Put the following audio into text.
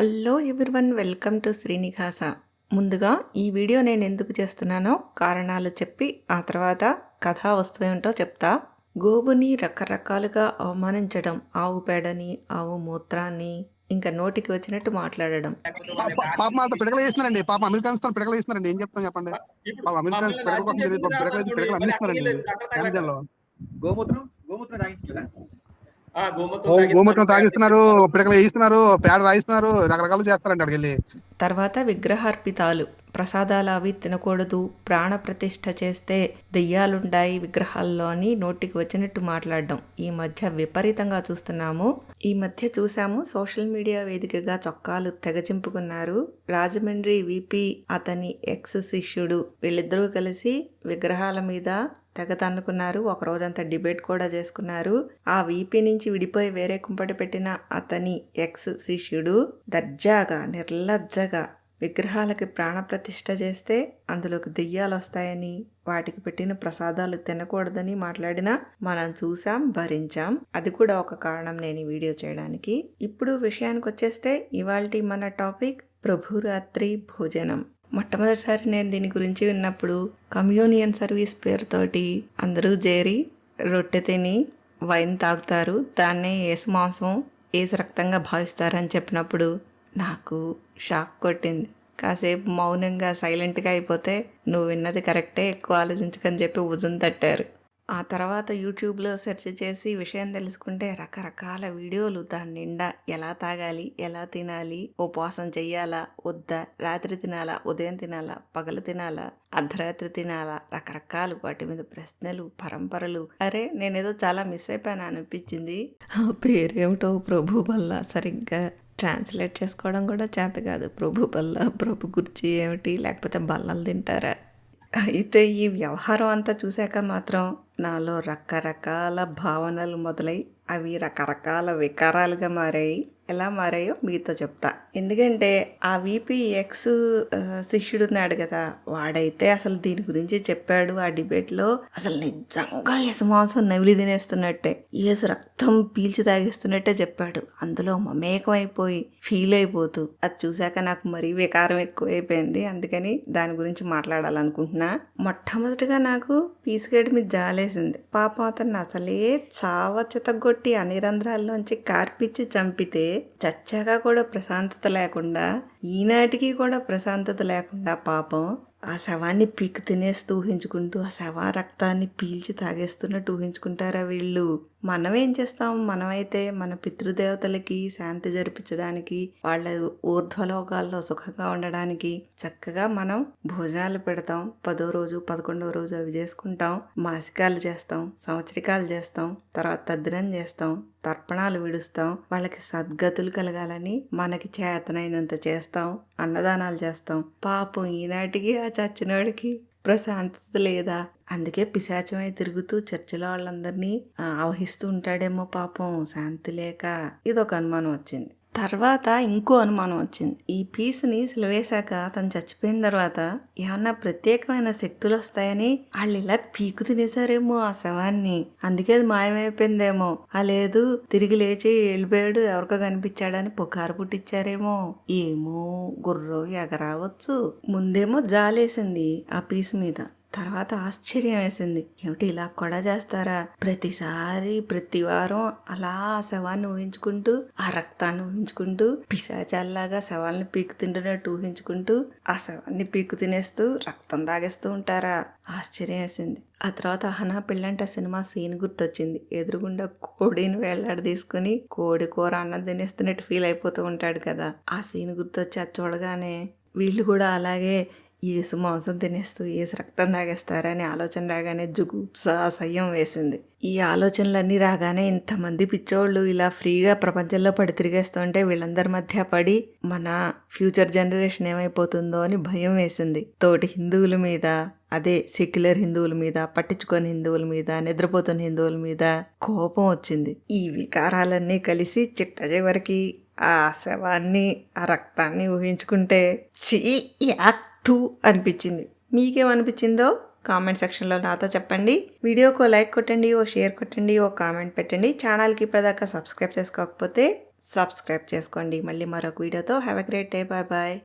Hello everyone welcome to Srinivasa. ముందుగా ఈ video నేను ఎందుకు చేస్తున్నానో కారణాలు చెప్పి ఆ తర్వాత కథా వస్తువు ఏమిటో చెప్తా. గోవుని రకరకాలుగా అవమానించడం ఆవు పేడని ఆవు మూత్రాన్ని ఇంకా నోటికి వచ్చినట్టు మాట్లాడడం. పాపం వాళ్ళతో పిడకలు చేస్తున్నారండి. పాపం అమెరికన్స్తో పిడకలు చేస్తున్నారండి. ఏం చెప్తాం చెప్పండి? పాపం అమెరికన్స్ పిడకల పిడకలు పిడకలు అమ్మిస్తున్నారండి. గోమూత్రం గోమూత్రం గోమూత్రం తాగిస్తున్నారు. పిడకలు వేయిస్తున్నారు పేడ రాయిస్తున్నారు రకరకాలు చేస్తారండి అక్కడికి తర్వాత విగ్రహార్పితాలు. ప్రసాదాలు అవి తినకూడదు ప్రాణ ప్రతిష్ఠ చేస్తే దెయ్యాలుంటాయి విగ్రహాల్లో అని నోటికి వచ్చినట్టు మాట్లాడడం. ఈ మధ్య విపరీతంగా చూస్తున్నాము. ఈ మధ్య చూసాము సోషల్ మీడియా వేదికగా చొక్కాలు తెగచింపుకున్నారు. రాజమండ్రి విపి అతని ఎక్స్ శిష్యుడు. వీళ్ళిద్దరూ కలిసి విగ్రహాల మీద తెగ తన్నుకున్నారు ఒక రోజంతా డిబేట్ కూడా చేసుకున్నారు. ఆ వీపీ నుంచి విడిపోయి వేరే కుంపటి పెట్టిన అతని ఎక్స్ శిష్యుడు దర్జాగా నిర్లజ్జగా విగ్రహాలకి ప్రాణప్రతిష్ఠ చేస్తే అందులోకి దెయ్యాలు వస్తాయని వాటికి పెట్టిన ప్రసాదాలు తినకూడదని మాట్లాడినా మనం చూసాం భరించాం. అది కూడా ఒక కారణం నేను ఈ వీడియో చేయడానికి. ఇప్పుడు విషయానికి వచ్చేస్తే ఇవాళ మన టాపిక్ ప్రభురాత్రి భోజనం. మొట్టమొదటిసారి నేను దీని గురించి విన్నప్పుడు కమ్యూనియన్ సర్వీస్ పేరుతోటి అందరూ చేరి రొట్టె తిని వైన్ తాగుతారు. దాన్నే ఏసు మాంసం ఏసు రక్తంగా భావిస్తారని చెప్పినప్పుడు నాకు షాక్ కొట్టింది. కాసేపు మౌనంగా సైలెంట్గా అయిపోతే నువ్వు విన్నది కరెక్టే ఎక్కువ ఆలోచించకని చెప్పి ఉజం తట్టారు. ఆ తర్వాత యూట్యూబ్లో సెర్చ్ చేసి విషయం తెలుసుకుంటే రకరకాల వీడియోలు దాని నిండా ఎలా తాగాలి ఎలా తినాలి ఉపవాసం చెయ్యాలా వద్దా రాత్రి తినాలా ఉదయం తినాలా పగలు తినాలా అర్ధరాత్రి తినాలా రకరకాలు వాటి మీద ప్రశ్నలు పరంపరలు. అరే నేనేదో చాలా మిస్ అయిపోయాను అనిపించింది. ఆ పేరేమిటో ప్రభు వల్ల సరిగ్గా ట్రాన్స్లేట్ చేసుకోవడం కూడా చేత కాదు. ప్రభు బల్ల ప్రభు గుర్చి ఏమిటి? లేకపోతే బల్లలు తింటారా? అయితే ఈ వ్యవహారం అంతా చూశాక మాత్రం నాలో రకరకాల భావనలు మొదలై అవి రకరకాల వికారాలుగా మారాయి. ఎలా మారాయో మీతో చెప్తా. ఎందుకంటే ఆ విపిఎక్స్ శిష్యుడు ఉన్నాడు కదా వాడైతే అసలు దీని గురించి చెప్పాడు ఆ డిబేట్లో. అసలు నిజంగా యశమాంసం నవిలి తినేస్తున్నట్టే యేసు రక్తం పీల్చి తాగిస్తున్నట్టే చెప్పాడు. అందులో మమేకం అయిపోయి ఫీల్ అయిపోతూ అది చూశాక నాకు మరీ వికారం ఎక్కువైపోయింది. అందుకని దాని గురించి మాట్లాడాలనుకుంటున్నా. మొట్టమొదటిగా నాకు పీసుగడ్డి మీద జాలేసింది. పాపం అతన్ని అసలే చావ చితగొట్టి అన్ని రంధ్రాల్లోంచి కార్పిచ్చి చంపితే చచ్చాక కూడా ప్రశాంతత లేకుండా ఈనాటికి కూడా ప్రశాంతత లేకుండా పాపం ఆ శవాన్ని పీక్ తినేస్తూ ఊహించుకుంటూ ఆ శవ రక్తాన్ని పీల్చి తాగేస్తున్నట్టు ఊహించుకుంటారా వీళ్ళు? మనం ఏం చేస్తాం? మనమైతే మన పితృదేవతలకి శాంతి జరిపించడానికి వాళ్ళ ఊర్ధ్వలోకాల్లో సుఖంగా ఉండడానికి చక్కగా మనం భోజనాలు పెడతాం. పదో రోజు పదకొండో రోజు అవి చేసుకుంటాం. మాసికాలు చేస్తాం సంవత్సరికాలు చేస్తాం తర్వాత తద్దినం చేస్తాం. తర్పణాలు విడుస్తాం వాళ్ళకి సద్గతులు కలగాలని మనకి చేతనైనంత చేస్తాం అన్నదానాలు చేస్తాం. పాపం ఈనాటికి ఆ చచ్చినోడికి ప్రశాంతత లేదా? అందుకే పిశాచమై తిరుగుతూ చర్చిలో వాళ్ళందరినీ ఆవహిస్తూ ఉంటాడేమో పాపం శాంతి లేక ఇదొక అనుమానం వచ్చింది. తర్వాత ఇంకో అనుమానం వచ్చింది. ఈ పీస్ని సిలవేశాక తను చచ్చిపోయిన తర్వాత ఏమన్నా ప్రత్యేకమైన శక్తులు వస్తాయని వాళ్ళు ఇలా పీకు తినేసారేమో ఆ శవాన్ని. అందుకే అది మాయమైపోయిందేమో. ఆ లేదు తిరిగి లేచి వెళ్ళిపోయాడు ఎవరికో కనిపించాడని పుకారు పుట్టించారేమో. ఏమో గుర్రం ఎగరావచ్చు. ముందేమో జాలేసింది ఆ పీస్ మీద. తర్వాత ఆశ్చర్యం వేసింది. ఏమిటి ఇలా కూడా చేస్తారా? ప్రతిసారి ప్రతి వారం అలా ఆ శవాన్ని ఊహించుకుంటూ ఆ రక్తాన్ని ఊహించుకుంటూ పిశాచాల్లాగా శవాల్ని పీకు తింటున్నట్టు ఊహించుకుంటూ ఆ శవాన్ని పీకు తినేస్తూ రక్తం తాగేస్తూ ఉంటారా? ఆశ్చర్యం వేసింది. ఆ తర్వాత అహనా పెళ్ళంట సినిమా సీన్ గుర్తొచ్చింది. ఎదురుగుండా కోడిని వేలాడ తీసుకుని కోడి కూర అన్నం తినేస్తున్నట్టు ఫీల్ అయిపోతూ ఉంటాడు కదా. ఆ సీన్ గుర్తొచ్చి అది చూడగానే వీళ్ళు కూడా అలాగే ఏసు మాంసం తినేస్తూ ఏసు రక్తం తాగేస్తారని ఆలోచన రాగానే జుగుప్స అసహ్యం వేసింది. ఈ ఆలోచనలన్నీ రాగానే ఇంతమంది పిచ్చోళ్ళు ఇలా ఫ్రీగా ప్రపంచంలో పడి తిరిగేస్తుంటే వీళ్ళందరి మధ్య పడి మన ఫ్యూచర్ జనరేషన్ ఏమైపోతుందో అని భయం వేసింది. తోటి హిందువుల మీద అదే సెక్యులర్ హిందువుల మీద పట్టించుకొని హిందువుల మీద నిద్రపోతున్న హిందువుల మీద కోపం వచ్చింది. ఈ వికారాలన్నీ కలిసి చిట్ట చివరికి ఆ శవాన్ని ఆ రక్తాన్ని ఊహించుకుంటే చీ యాక్ థూ అనిపించింది. మీకేమనిపించిందో కామెంట్ సెక్షన్లో నాతో చెప్పండి. వీడియోకు లైక్ కొట్టండి ఓ షేర్ కొట్టండి ఓ కామెంట్ పెట్టండి. ఛానల్కి ఇప్పటిదాకా సబ్స్క్రైబ్ చేసుకోకపోతే సబ్స్క్రైబ్ చేసుకోండి. మళ్ళీ మరొక వీడియోతో. Have a great day. Bye bye.